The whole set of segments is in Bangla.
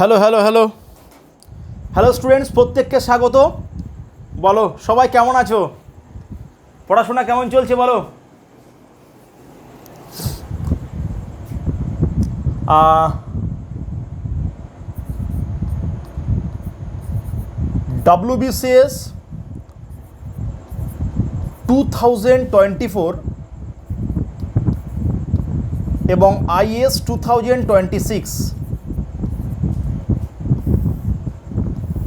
Hello hello hello hello students প্রত্যেককে স্বাগত। বলো, সবাই কেমন আছো? পড়াশোনা কেমন চলছে, বলো? WBCS two thousand twenty four এবং IAS two thousand twenty six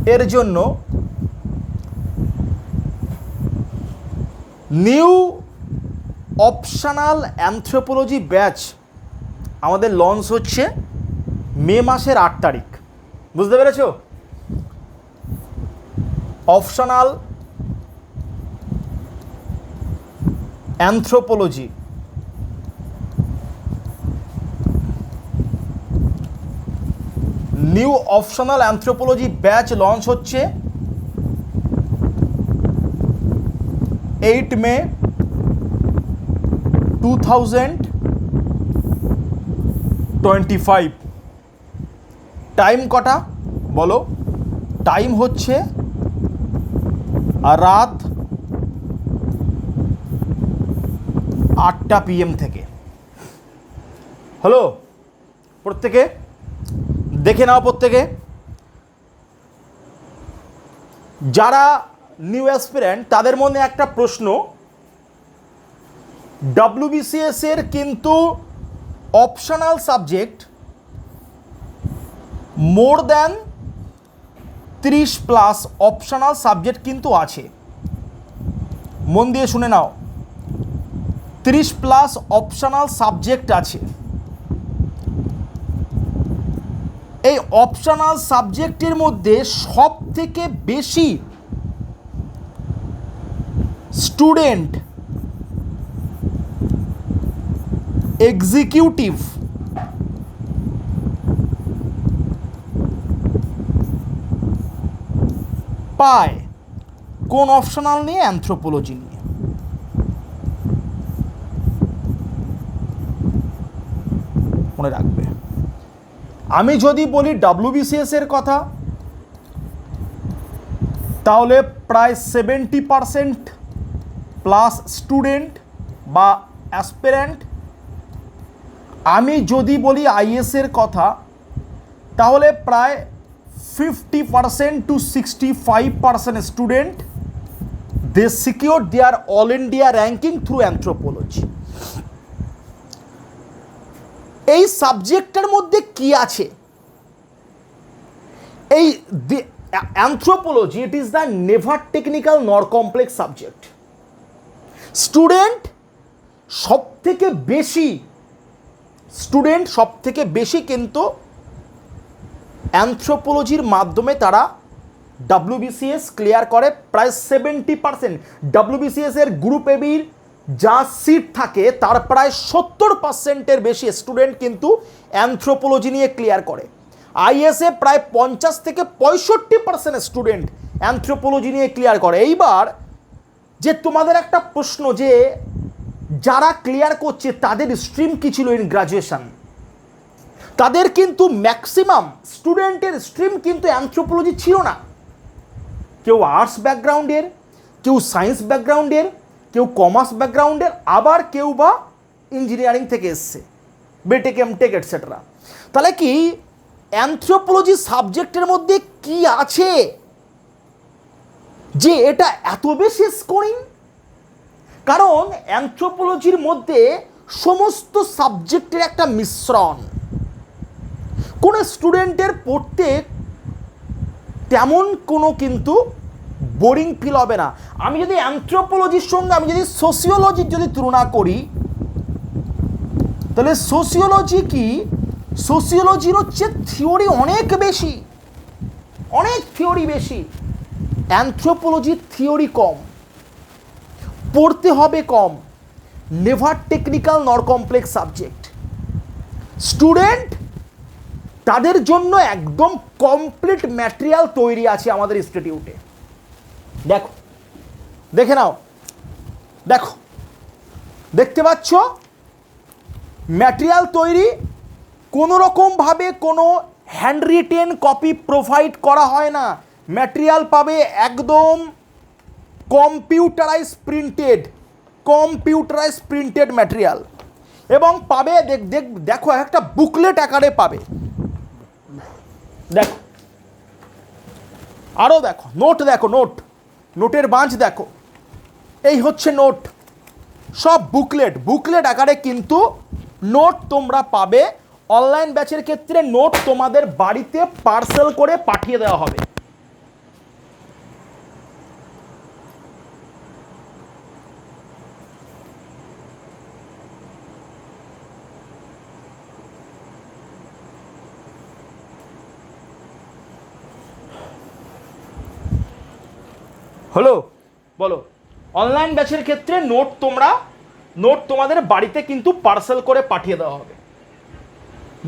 এর জন্য নিউ অপশনাল অ্যানথ্রোপোলজি ব্যাচ আমাদের লঞ্চ হচ্ছে মে মাসের আট তারিখ। বুঝতে পেরেছ? Optional anthropology. New optional anthropology batch launch হচ্ছে eight May two thousand twenty five time কটা? বলো। টাইম হচ্ছে রাত আটটা পিএম থেকে। হ্যালো? প্রত্যেকে? দেখে নাও প্রত্যেকে। যারা নিউ অ্যাসপিরেন্ট তাদের মধ্যে একটা প্রশ্ন। ডাব্লিউবিসিএস এর কিন্তু অপশনাল সাবজেক্ট মোর দ্যান তিরিশ প্লাস অপশনাল সাবজেক্ট কিন্তু আছে। মন দিয়ে শুনে নাও। তিরিশ প্লাস অপশনাল সাবজেক্ট আছে। এই অপশনাল সাবজেক্টের মধ্যে সব থেকে বেশি স্টুডেন্ট এক্সিকিউটিভ পায়। কোন অপশনাল নিয়ে? অ্যানথ্রোপোলজি নিয়ে। মনে রাখবে। আমি যদি বলি ডাব্লিউবিসিএস এর কথা, তাহলে প্রায় সেভেন্টি পারসেন্ট প্লাস স্টুডেন্ট বা অ্যাসপিরেন্ট আমি যদি বলি আইএস এর কথা, তাহলে প্রায় fifty percent to sixty five percent student they secure their all India ranking through anthropology এই সাবজেক্টের মধ্যে কি আছে? এই anthropology it is the never technical nor complex subject student সব থেকে বেশি স্টুডেন্ট সব থেকে বেশি কিন্তু অ্যান্থ্রোপোলজির মাধ্যমে তারা ডাব্লিউবিসিএস ক্লিয়ার করে, প্রায় সেভেন্টি পার্সেন্ট ডাব্লিউবিসিএস এর গ্রুপ এবির যা সিট থাকে তার প্রায় সত্তর পার্সেন্টের বেশি স্টুডেন্ট কিন্তু অ্যানথ্রোপোলজি নিয়ে ক্লিয়ার করে। আইএসএ প্রায় পঞ্চাশ থেকে পঁয়ষট্টি পার্সেন্ট স্টুডেন্ট অ্যানথ্রোপোলজি নিয়ে ক্লিয়ার করে। এইবার যে তোমাদের একটা প্রশ্ন যে যারা ক্লিয়ার করছে তাদের স্ট্রিম কী ছিল ইন গ্রাজুয়েশন তাদের কিন্তু ম্যাক্সিমাম স্টুডেন্টের স্ট্রিম কিন্তু অ্যানথ্রোপোলজি ছিল না। কেউ আর্টস ব্যাকগ্রাউন্ডের কেউ সায়েন্স ব্যাকগ্রাউন্ডের কমার্স ব্যাকগ্রাউন্ডের আবার কেউ বা ইঞ্জিনিয়ারিং থেকে এসছে বেটেক এমটেক এটসেট্রা তাহলে কি অ্যানথ্রোপোলজি সাবজেক্টের মধ্যে কি আছে? যে এটা এত বেশি স্কোরিং কারণ অ্যানথ্রোপোলজির মধ্যে সমস্ত সাবজেক্টের একটা মিশ্রণ। কোনো স্টুডেন্টের পড়তে তেমন কোনো কিন্তু বোরিং ফিল হবে না। আমি যদি অ্যান্থ্রোপোলজির সঙ্গে, আমি যদি সোসিওলজির যদি তুলনা করি, তাহলে সোসিওলজি কি? সোসিওলজির হচ্ছে থিওরি অনেক বেশি। অনেক থিওরি বেশি। অ্যান্থ্রোপোলজির থিওরি কম। পড়তে হবে কম। Never technical nor complex subject student তাদের জন্য একদম কমপ্লিট ম্যাটেরিয়াল তৈরি আছে আমাদের ইনস্টিটিউটে দেখো। দেখে নাও। দেখো। দেখতে পাচ্ছ? ম্যাটেরিয়াল তৈরি। কোনো রকমভাবে কোনো হ্যান্ড রিটেন কপি প্রোভাইড করা হয় না। ম্যাটেরিয়াল পাবে একদম computerise printed computerise printed material এবং পাবে, দেখ দেখ, দেখো একটা বুকলেট আকারে পাবে। দেখো। আরও দেখো নোট দেখো নোট নোটের বাঁচ দেখো। এই হচ্ছে নোট। সব বুকলেট। বুকলেট আকারে কিন্তু নোট তোমরা পাবে। অনলাইন ব্যাচের ক্ষেত্রে নোট তোমাদের বাড়িতে পার্সেল করে পাঠিয়ে দেওয়া হবে। হলো? বলো। অনলাইন ব্যাচের ক্ষেত্রে নোট তোমরা নোট তোমাদের বাড়িতে কিন্তু পার্সেল করে পাঠিয়ে দেওয়া হবে।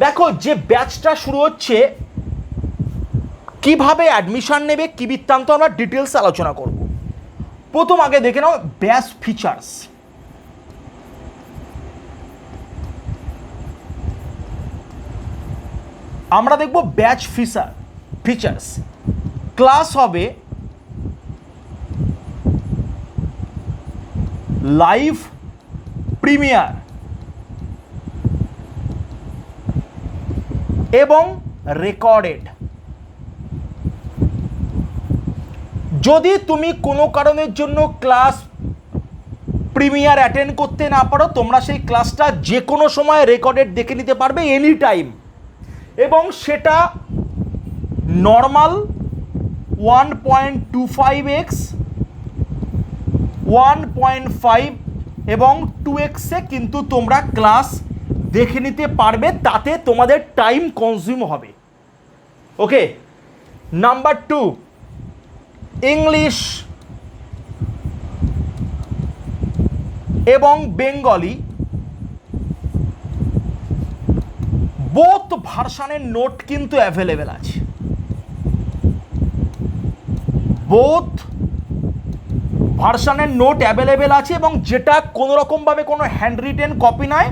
দেখো, যে ব্যাচটা শুরু হচ্ছে, কীভাবে অ্যাডমিশন নেবে, কি বৃত্তান্ত আমরা ডিটেলস আলোচনা করব। প্রথম আগে দেখে নাও ব্যাচ ফিচার্স আমরা দেখব ব্যাচ ফিচার ফিচার্স ক্লাস হবে লাইভ প্রিমিয়ার এবং রেকর্ডেড। যদি তুমি কোনো কারণের জন্য ক্লাস প্রিমিয়ার অ্যাটেন্ড করতে না পারো, তোমরা সেই ক্লাসটা যে কোনো সময় রেকর্ডেড দেখে নিতে পারবে এনি টাইম এবং সেটা normal one point two five x one point five এবং টু এক্সে কিন্তু তোমরা ক্লাস দেখে নিতে পারবে, তাতে তোমাদের টাইম কনজিউম হবে। ওকে নাম্বার টু ইংলিশ এবং বেঙ্গলি বোথ ভার্সানের নোট কিন্তু অ্যাভেলেবেল আছে। বোথ ভার্সানের নোট অ্যাভেলেবেল আছে এবং যেটা কোনো রকমভাবে কোনো হ্যান্ড রিটেন কপি নয়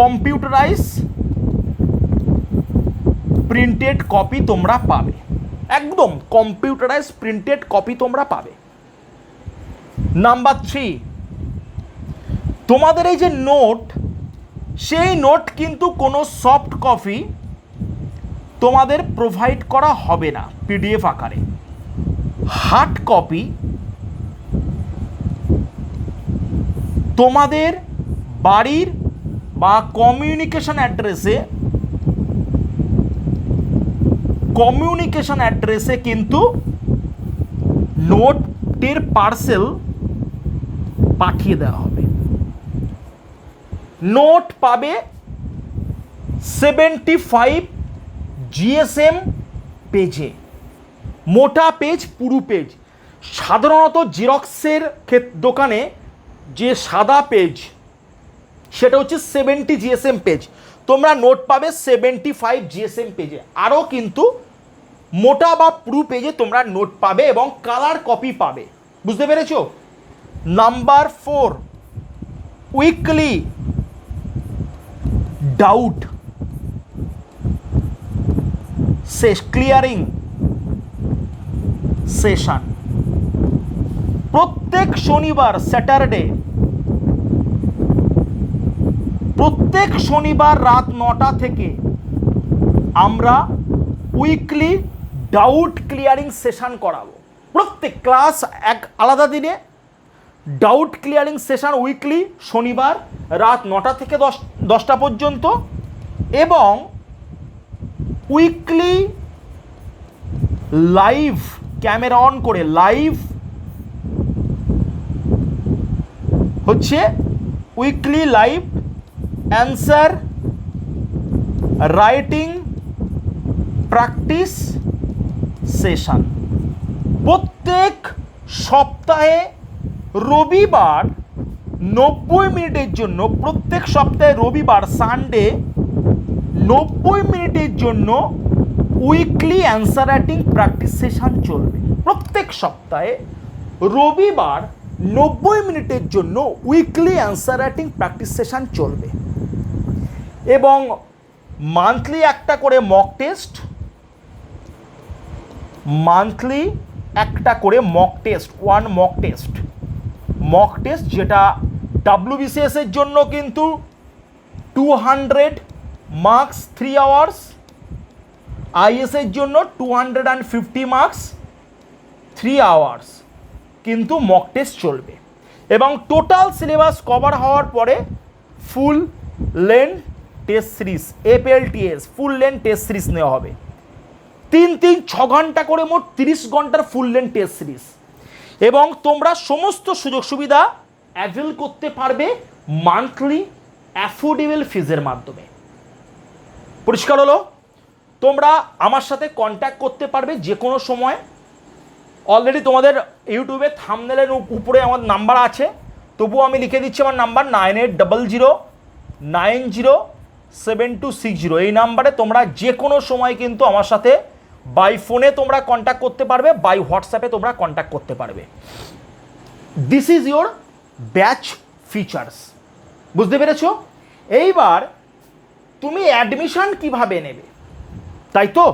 কম্পিউটারাইজ প্রিন্টেড কপি তোমরা পাবে। একদম কম্পিউটারাইজ প্রিন্টেড কপি তোমরা পাবে। নাম্বার থ্রি তোমাদের এই যে নোট সেই নোট কিন্তু কোনো সফট কপি তোমাদের প্রোভাইড করা হবে না পিডিএফ আকারে। হার্ড কপি তোমাদের বাড়ির বা কমিউনিকেশন অ্যাড্রেসে কমিউনিকেশন অ্যাড্রেসে কিন্তু নোটের পার্সেল পাঠিয়ে দেওয়া হবে। নোট পাবে সেভেন্টি ফাইভ জিএসএম পেজে মোটা পেজ, পুরু পেজ। সাধারণত জেরক্সের দোকানে যে সাদা পেজ, সেটা হচ্ছে সেভেন্টি জিএসএম পেজ। তোমরা নোট পাবে সেভেন্টি ফাইভ জিএসএম পেজে। আরও কিন্তু মোটা বা পুরু পেজে তোমরা নোট পাবে এবং কালার কপি পাবে। বুঝতে পেরেছ? নাম্বার ফোর উইকলি ডাউট শেষ ক্লিয়ারিং সেশন। প্রত্যেক শনিবার স্যাটারডে, প্রত্যেক শনিবার রাত নটা থেকে আমরা উইকলি ডাউট ক্লিয়ারিং সেশন করাবো। প্রত্যেক ক্লাস এক আলাদা দিনে ডাউট ক্লিয়ারিং সেশন উইকলি শনিবার রাত নটা থেকে দশ, দশটা পর্যন্ত এবং উইকলি লাইভ ক্যামেরা অন করে লাইভ হচ্ছে weekly live answer, writing, practice session. প্রত্যেক সপ্তাহে রবিবার নব্বই মিনিটের জন্য, প্রত্যেক সপ্তাহে রবিবার সানডে নব্বই মিনিটের জন্য weekly answer writing practice session চলবে। প্রত্যেক সপ্তাহে রবিবার নব্বই মিনিটের জন্য weekly answer writing practice session চলবে। এবং মান্থলি একটা করে মক টেস্ট মান্থলি একটা করে mock test one mock test mock test যেটা ডাব্লিউবিসিএস এর জন্য কিন্তু two hundred marks three hours IAS এর জন্য two hundred and fifty marks three hours কিন্তু মক টেস্ট চলবে। এবং টোটাল সিলেবাস কভার হওয়ার পরে full length test series এপিএলটিএস full length test series নেওয়া হবে। তিন তিন, ছ ঘণ্টা করে মোট তিরিশ ঘণ্টার ফুল লেন টেস্ট সিরিজ এবং তোমরা সমস্ত সুযোগ সুবিধা অ্যাভেল করতে পারবে মান্থলি অ্যাফোর্ডেবল ফিজের মাধ্যমে। পরিষ্কার হলো? তোমরা আমার সাথে কন্ট্যাক্ট করতে পারবে যে কোনো সময়। অলরেডি তোমাদের ইউটিউবে থামনেলের উপরে আমার নাম্বার আছে। তবুও আমি লিখে দিচ্ছি আমার number nine eight double zero nine zero seven two six zero এই নাম্বারে তোমরা যে কোনো সময় কিন্তু আমার সাথে বাই ফোনে তোমরা কন্ট্যাক্ট করতে পারবে বাই হোয়াটসঅ্যাপে তোমরা কন্ট্যাক্ট করতে পারবে। This is your batch features বুঝতে পেরেছ? এইবার তুমি অ্যাডমিশন কীভাবে নেবে? তাই তো?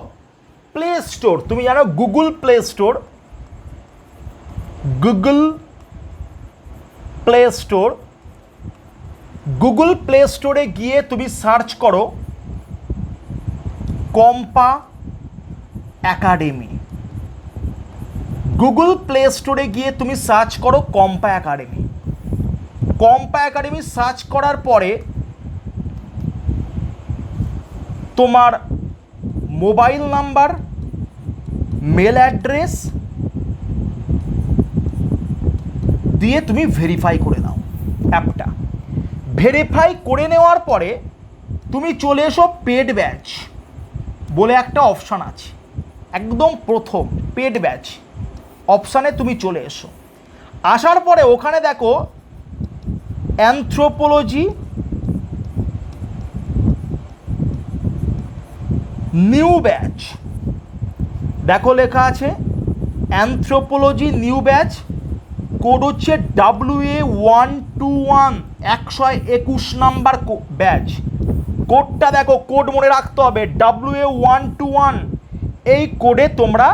প্লে স্টোর তুমি জানো Google play store Google play store Google play স্টোরে গিয়ে তুমি সার্চ করো কম্পা একাডেমি গুগল প্লে স্টোরে গিয়ে তুমি সার্চ করো কম্পা একাডেমি কম্পা একাডেমি সার্চ করার পরে তোমার মোবাইল নাম্বার, মেল অ্যাড্রেস দিয়ে তুমি ভেরিফাই করে নাও অ্যাপটা। ভেরিফাই করে নেওয়ার পরে তুমি চলে এসো পেড ব্যাচ বলে একটা অপশান আছে। একদম প্রথম পেড ব্যাচ অপশানে তুমি চলে এসো। আসার পরে ওখানে দেখো অ্যানথ্রোপোলজি নিউ ব্যাচ। দেখো লেখা আছে, অ্যানথ্রোপোলজি নিউ ব্যাচ, কোড হচ্ছে W A one two one একশো একুশ নাম্বার ব্যাচ। কোডটা দেখো, কোড মনে রাখতে হবে W A one two one এই কোডে তোমরা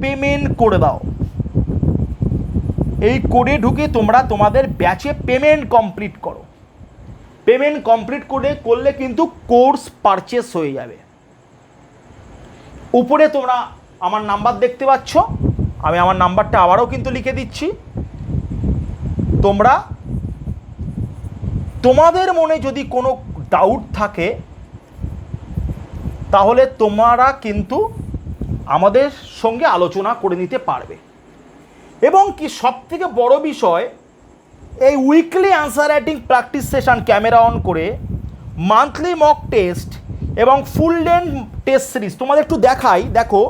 পেমেন্ট করে দাও। এই কোডে ঢুকে তোমরা তোমাদের ব্যাচে পেমেন্ট কমপ্লিট করো। পেমেন্ট কমপ্লিট করে করলে কিন্তু কোর্স পারচেস হয়ে যাবে। উপরে তোমরা আমার নাম্বার দেখতে পাচ্ছ। আমি আমার নাম্বারটা আবারও কিন্তু লিখে দিচ্ছি। তোমরা তোমাদের মনে যদি কোনো ডাউট থাকে, তাহলে তোমরা কিন্তু আমাদের সঙ্গে আলোচনা করে নিতে পারবে। এবং কি সব থেকে বড় বিষয়, এই weekly answer writing practice session camera on করে মান্থলি মক টেস্ট এবং ফুল লেন্থ টেস্ট সিরিজ তোমাদের একটু দেখাই, দেখো,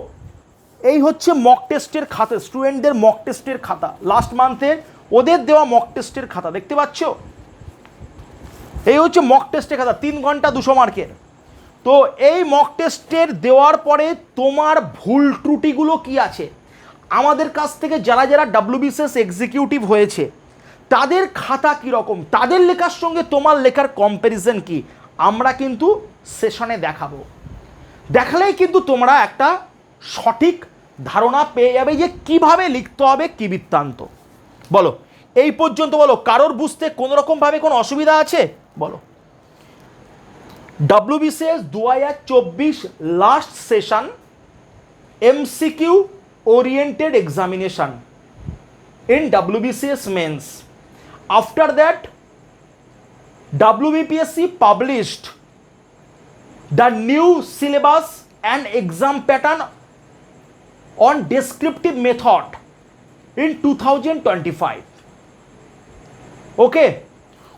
এই হচ্ছে মক টেস্টের খাতা স্টুডেন্টদের মক টেস্টের খাতা। লাস্ট মান্থের ওদের দেওয়া মক টেস্টের খাতা, দেখতে পাচ্ছ? এই হচ্ছে মক টেস্টের খাতা, তিন ঘণ্টা দুশো মার্কের। তো এই মক টেস্টের দেওয়ার পরে তোমার ভুল ত্রুটিগুলো কি আছে? আমাদের কাছ থেকে যারা যারা ডাব্লিউবিসিএস এক্সিকিউটিভ হয়েছে, তাদের খাতা কীরকম? তাদের লেখার সঙ্গে তোমার লেখার কম্প্যারিজন কি? আমরা কিন্তু সেশনে দেখাবো। দেখালেই কিন্তু তোমরা একটা সঠিক ধারণা পেয়ে যাবে যে কীভাবে লিখতে হবে কি বৃত্তান্ত। বলো এই পর্যন্ত বলো কারোর বুঝতে কোনো রকমভাবে কোনো অসুবিধা আছে? বলো। ডাব্লিউবিসিএস দু হাজার চব্বিশ last session MCQ oriented examination in WBCS mains. After that, WBPSC published the new syllabus and exam pattern on descriptive method in 2025. Okay,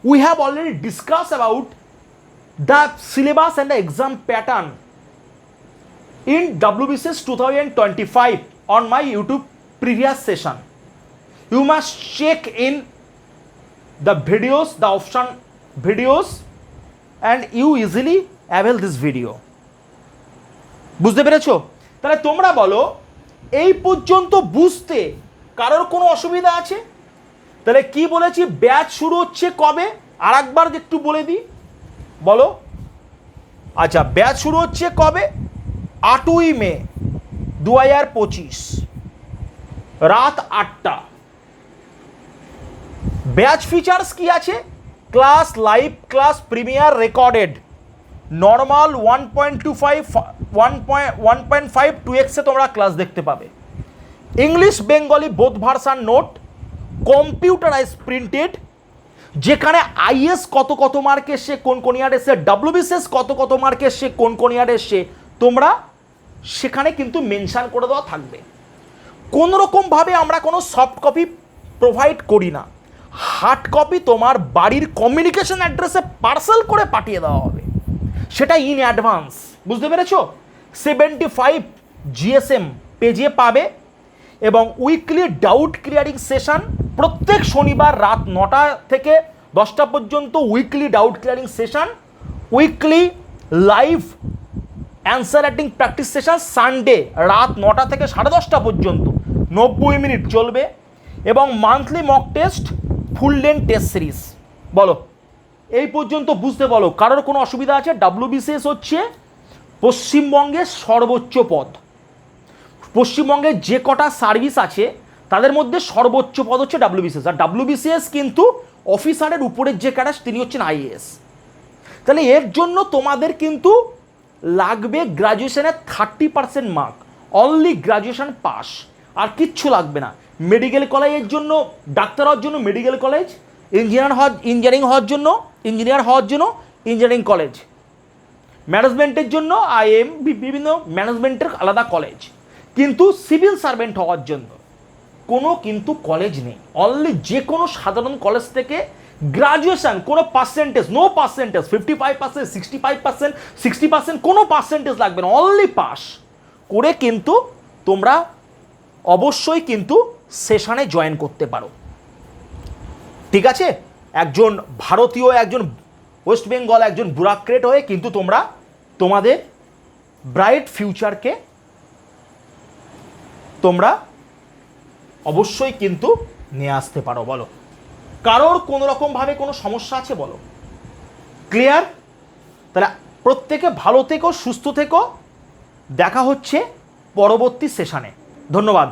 we have already discussed about the syllabus and the exam pattern in WBCS 2025 on my YouTube previous session you must check in the videos the option videos and you easily avail this video বুঝতে পেরেছ? তাহলে তোমরা বলো, এই পর্যন্ত বুঝতে কারোর কোনো অসুবিধা আছে? তাহলে কি বলেছি? ব্যাচ শুরু হচ্ছে কবে? আর একবার একটু বলে দিই। বলো। আচ্ছা ব্যাচ শুরু হচ্ছে কবে? আটই মে দু হাজার পঁচিশ। রাত আটটা। ব্যাচ ফিচার্স কি আছে? Class live, class premier recorded. Normal one point two five one point one point five two এক্সে তোমরা ক্লাস দেখতে পাবে। English Bengali both version note computerize printed যেখানে আইএস কত কত মার্ক এসছে কোন কোন ইয়ার এসছে ডাব্লিউবিসিএস কত কত মার্ক এসছে কোন কোন ইয়ার এসছে তোমরা সেখানে কিন্তু মেনশান করে দেওয়া থাকবে। কোনো রকমভাবে আমরা কোনো সফট কপি প্রোভাইড করি না। হার্ড কপি তোমার বাড়ির কমিউনিকেশন অ্যাড্রেসে পার্সেল করে পাঠিয়ে দেওয়া হবে। সেটা ইন অ্যাডভান্স বুঝতে পেরেছ? সেভেন্টি ফাইভ জিএসএম পেজে পাবে এবং উইকলি ডাউট ক্লিয়ারিং সেশন প্রত্যেক শনিবার রাত নটা থেকে দশটা পর্যন্ত weekly doubt clearing session weekly live answer writing practice session Sunday রাত নটা থেকে সাড়ে দশটা পর্যন্ত, নব্বই মিনিট চলবে এবং monthly mock test full length test series বলো। এই পর্যন্ত বুঝতে পারো, কারোর কোনো অসুবিধা আছে? ডাব্লিউবিসিএস হচ্ছে পশ্চিমবঙ্গের সর্বোচ্চ পদ। পশ্চিমবঙ্গে যে কটা সার্ভিস আছে, তাদের মধ্যে সর্বোচ্চ পদ হচ্ছে ডাব্লিউবিসিএস আর ডাব্লিউবিসিএস কিন্তু অফিসারের উপরের যে ক্যাডাস তিনি হচ্ছেন আইএএস তাহলে এর জন্য তোমাদের কিন্তু লাগবে গ্রাজুয়েশনের thirty percent mark only graduation pass আর কিচ্ছু লাগবে না। মেডিকেল কলেজের জন্য, ডাক্তার হওয়ার জন্য মেডিকেল কলেজ ইঞ্জিনিয়ার হওয়ার ইঞ্জিনিয়ারিং হওয়ার জন্য ইঞ্জিনিয়ার হওয়ার জন্য ইঞ্জিনিয়ারিং কলেজ। ম্যানেজমেন্টের জন্য আইএম বিভিন্ন ম্যানেজমেন্টের আলাদা কলেজ। কিন্তু সিভিল সার্ভেন্ট হওয়ার জন্য কোনো কিন্তু কলেজ নেই। অনলি যে কোনো সাধারণ কলেজ থেকে গ্রাজুয়েশন কোনো percentage no percentage fifty five percent sixty five percent sixty percent কোনো পার্সেন্টেজ লাগবে না। অনলি পাস করে কিন্তু তোমরা অবশ্যই কিন্তু সেশনে জয়েন করতে পারো। ঠিক আছে? একজন ভারতীয়, একজন ওয়েস্ট বেঙ্গল একজন বুরাক্রেট হয়ে কিন্তু তোমরা তোমাদের ব্রাইট ফিউচারকে তোমরা অবশ্যই কিন্তু নিয়ে আসতে পারো, বলো। কারোর কোনো রকমভাবে কোনো সমস্যা আছে, বলো? ক্লিয়ার তাহলে প্রত্যেকে ভালো থেকো, সুস্থ থেকো। দেখা হচ্ছে পরবর্তী সেশানে ধন্যবাদ।